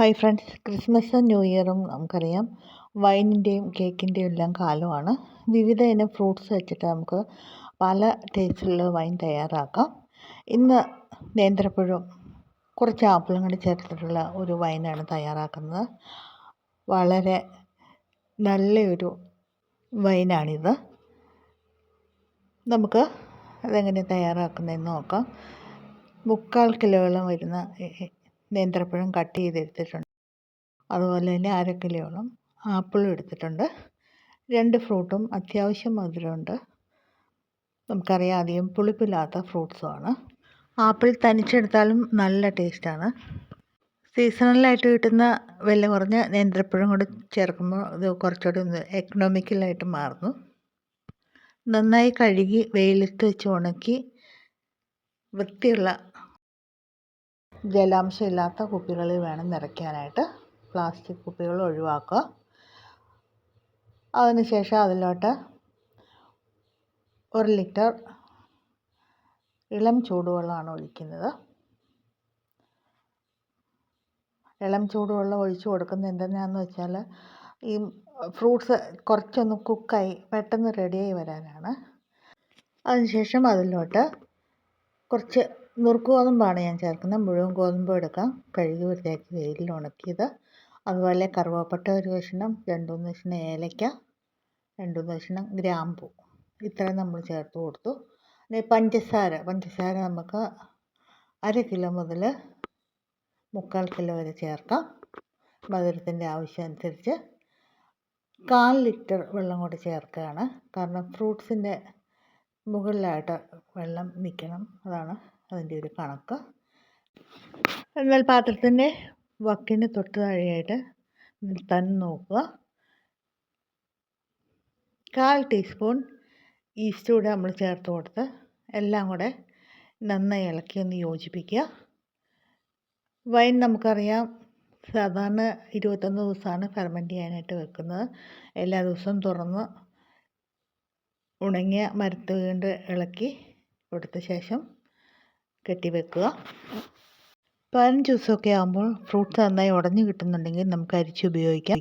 Hi friends ക്രിസ്മസും new ഇയറും നമുക്കറിയാം. വൈനിന്റെയും കേക്കിന്റെയും എല്ലാം കാലമാണ്. വിവിധ ഇനം ഫ്രൂട്ട്സ് വെച്ചിട്ട് നമുക്ക് പല ടേസ്റ്റിലുള്ള വൈൻ തയ്യാറാക്കാം. ഇന്ന് നേന്ത്രപ്പഴം കുറച്ച് ആപ്പിളും കൂടി ചേർത്തിട്ടുള്ള ഒരു വൈനാണ് തയ്യാറാക്കുന്നത്. വളരെ നല്ലൊരു വൈനാണിത് നമുക്ക് അതെങ്ങനെ തയ്യാറാക്കുന്നതെന്ന് നോക്കാം. മുക്കാൽ കിലോളം വരുന്ന നേന്ത്രപ്പഴം കട്ട് ചെയ്തെടുത്തിട്ടുണ്ട്. അതുപോലെ തന്നെ അര ആപ്പിളും എടുത്തിട്ടുണ്ട്. രണ്ട് ഫ്രൂട്ടും അത്യാവശ്യം മധുരമുണ്ട്. നമുക്കറിയാം അധികം പുളിപ്പില്ലാത്ത ഫ്രൂട്ട്സുമാണ്. ആപ്പിൾ തനിച്ചെടുത്താലും നല്ല ടേസ്റ്റാണ്. സീസണലായിട്ട് കിട്ടുന്ന വില കുറഞ്ഞ നേന്ത്രപ്പഴം കൂടി ചേർക്കുമ്പോൾ ഇത് കുറച്ചുകൂടി ഒന്ന് എക്കണോമിക്കലായിട്ട് മാറുന്നു. നന്നായി കഴുകി വെയിലത്ത് വെച്ച് ഉണക്കി വൃത്തിയുള്ള ജലാംശമില്ലാത്ത കുപ്പികളിൽ വേണം നിറയ്ക്കാനായിട്ട്. പ്ലാസ്റ്റിക് കുപ്പികൾ ഒഴിവാക്കുക. അതിനുശേഷം അതിലോട്ട് ഒരു ലിറ്റർ ഇളം ചൂടുവെള്ളമാണ് ഒഴിക്കുന്നത്. ഇളം ചൂടുവെള്ളം ഒഴിച്ചു കൊടുക്കുന്നത് എന്തെന്നാന്ന് വെച്ചാൽ ഈ ഫ്രൂട്ട്സ് കുറച്ചൊന്ന് കുക്കായി പെട്ടെന്ന് റെഡിയായി വരാനാണ്. അതിനുശേഷം അതിലോട്ട് കുറച്ച് നുറുക്ക് ഗോതമ്പാണ് ഞാൻ ചേർക്കുന്നത്. മുഴുവൻ ഗോതമ്പ് എടുക്കാം. കഴുകി വൃത്തിയാക്കി വെയിലിൽ ഉണക്കിയത്. അതുപോലെ കറുവാപ്പട്ട ഒരു കഷ്ണം രണ്ട് മൂന്ന് കഷ്ണം ഏലയ്ക്ക രണ്ട് മൂന്ന് കഷ്ണം ഗ്രാമ്പു. ഇത്രയും നമ്മൾ ചേർത്ത് കൊടുത്തു. പഞ്ചസാര. പഞ്ചസാര നമുക്ക് അര കിലോ മുതൽ മുക്കാൽ കിലോ വരെ ചേർക്കാം. മധുരത്തിന്റെ ആവശ്യം അനുസരിച്ച് കാൽ ലിറ്റർ വെള്ളം കൂടി ചേർക്കുകയാണ്. കാരണം ഫ്രൂട്ട്സിന്റെ മുകളിലായിട്ട് വെള്ളം നിൽക്കണം. അതാണ് അതിന്റെ ഒരു കണക്ക്. എന്നാൽ പാത്രത്തിന്റെ വക്കിന് തൊട്ട് താഴെയായിട്ട് നിർത്താൻ നോക്കുക. കാൽ ടീസ്പൂൺ ഈസ്റ്റ് കൂടെ നമ്മൾ ചേർത്ത് കൊടുത്ത് എല്ലാം കൂടെ നന്നായി ഇളക്കി ഒന്ന് യോജിപ്പിക്കുക. വൈൻ നമുക്കറിയാം സാധാരണ ഇരുപത്തൊന്ന് ദിവസമാണ് ഫെർമെന്റ് ചെയ്യാനായിട്ട് വെക്കുന്നത്. എല്ലാ ദിവസവും തുറന്ന് ഉണങ്ങിയ മരത്ത് കൊണ്ട് ഇളക്കി കൊടുത്ത ശേഷം കെട്ടി വെക്കുക പതിനഞ്ച് ദിവസമൊക്കെ ആകുമ്പോൾ ഫ്രൂട്ട്സ് നന്നായി ഉടഞ്ഞു കിട്ടുന്നുണ്ടെങ്കിൽ നമുക്ക് അരിച്ച് ഉപയോഗിക്കാം.